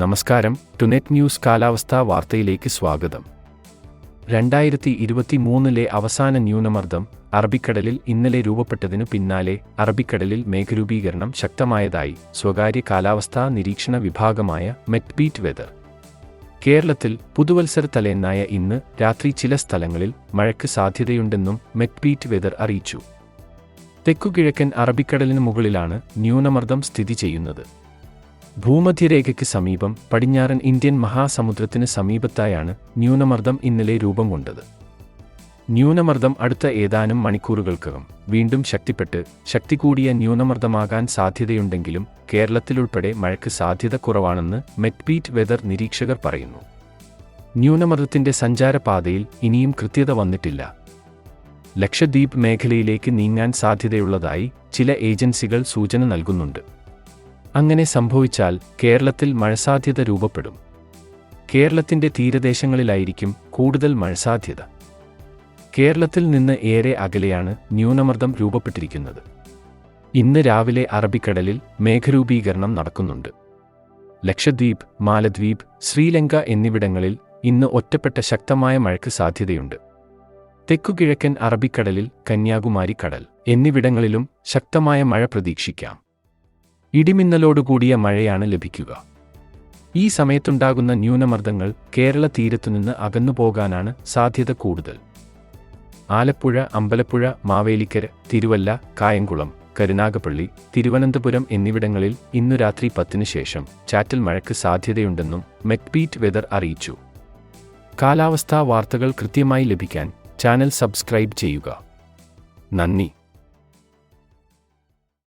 നമസ്കാരം. ടുനെറ്റ് ന്യൂസ് കാലാവസ്ഥാ വാർത്തയിലേക്ക് സ്വാഗതം. രണ്ടായിരത്തി ഇരുപത്തി മൂന്നിലെ അവസാന ന്യൂനമർദ്ദം അറബിക്കടലിൽ ഇന്നലെ രൂപപ്പെട്ടതിനു പിന്നാലെ അറബിക്കടലിൽ മേഘരൂപീകരണം ശക്തമായതായി സ്വകാര്യ കാലാവസ്ഥാ നിരീക്ഷണ വിഭാഗമായ മെറ്റ്ബീറ്റ് വെതർ. കേരളത്തിൽ പുതുവത്സര തലേന്നായ ഇന്ന് രാത്രി ചില സ്ഥലങ്ങളിൽ മഴയ്ക്ക് സാധ്യതയുണ്ടെന്നും മെറ്റ്ബീറ്റ് വെതർ അറിയിച്ചു. തെക്കുകിഴക്കൻ അറബിക്കടലിന് മുകളിലാണ് ന്യൂനമർദ്ദം സ്ഥിതി ചെയ്യുന്നത്. ഭൂമധ്യരേഖയ്ക്ക് സമീപം പടിഞ്ഞാറൻ ഇന്ത്യൻ മഹാസമുദ്രത്തിന് സമീപത്തായാണ് ന്യൂനമർദ്ദം ഇന്നലെ രൂപം കൊണ്ടത്. ന്യൂനമർദ്ദം അടുത്ത ഏതാനും മണിക്കൂറുകൾക്കകം വീണ്ടും ശക്തിപ്പെട്ട് ശക്തി കൂടിയ ന്യൂനമർദ്ദമാകാൻ സാധ്യതയുണ്ടെങ്കിലും കേരളത്തിലുൾപ്പെടെ മഴയ്ക്ക് സാധ്യത കുറവാണെന്ന് മെറ്റ്ബീറ്റ് വെതർ നിരീക്ഷകർ പറയുന്നു. ന്യൂനമർദ്ദത്തിന്റെ സഞ്ചാരപാതയിൽ ഇനിയും കൃത്യത വന്നിട്ടില്ല. ലക്ഷദ്വീപ് മേഖലയിലേക്ക് നീങ്ങാൻ സാധ്യതയുള്ളതായി ചില ഏജൻസികൾ സൂചന നൽകുന്നുണ്ട്. അങ്ങനെ സംഭവിച്ചാൽ കേരളത്തിൽ മഴസാധ്യത രൂപപ്പെടും. കേരളത്തിന്റെ തീരദേശങ്ങളിലായിരിക്കും കൂടുതൽ മഴസാധ്യത കേരളത്തിൽ നിന്ന് ഏറെ അകലെയാണ് ന്യൂനമർദ്ദം രൂപപ്പെട്ടിരിക്കുന്നത്. ഇന്ന് രാവിലെ അറബിക്കടലിൽ മേഘരൂപീകരണം നടക്കുന്നുണ്ട്. ലക്ഷദ്വീപ് മാലദ്വീപ് ശ്രീലങ്ക എന്നിവിടങ്ങളിൽ ഇന്ന് ഒറ്റപ്പെട്ട ശക്തമായ മഴയ്ക്ക് സാധ്യതയുണ്ട്. തെക്കുകിഴക്കൻ അറബിക്കടലിൽ കന്യാകുമാരി കടൽ എന്നിവിടങ്ങളിലും ശക്തമായ മഴ പ്രതീക്ഷിക്കാം. ഇടിമിന്നലോടുകൂടിയ മഴയാണ് ലഭിക്കുക. ഈ സമയത്തുണ്ടാകുന്ന ന്യൂനമർദ്ദങ്ങൾ കേരള തീരത്തുനിന്ന് അകന്നുപോകാനാണ് സാധ്യത കൂടുതൽ. ആലപ്പുഴ അമ്പലപ്പുഴ മാവേലിക്കര തിരുവല്ല കായംകുളം കരുനാഗപ്പള്ളി തിരുവനന്തപുരം എന്നിവിടങ്ങളിൽ ഇന്നു രാത്രി പത്തിനു ശേഷം ചാറ്റൽ മഴയ്ക്ക് സാധ്യതയുണ്ടെന്നും മെക്ബീറ്റ് വെതർ അറിയിച്ചു. കാലാവസ്ഥാ വാർത്തകൾ കൃത്യമായി ലഭിക്കാൻ ചാനൽ സബ്സ്ക്രൈബ് ചെയ്യുക. നന്ദി.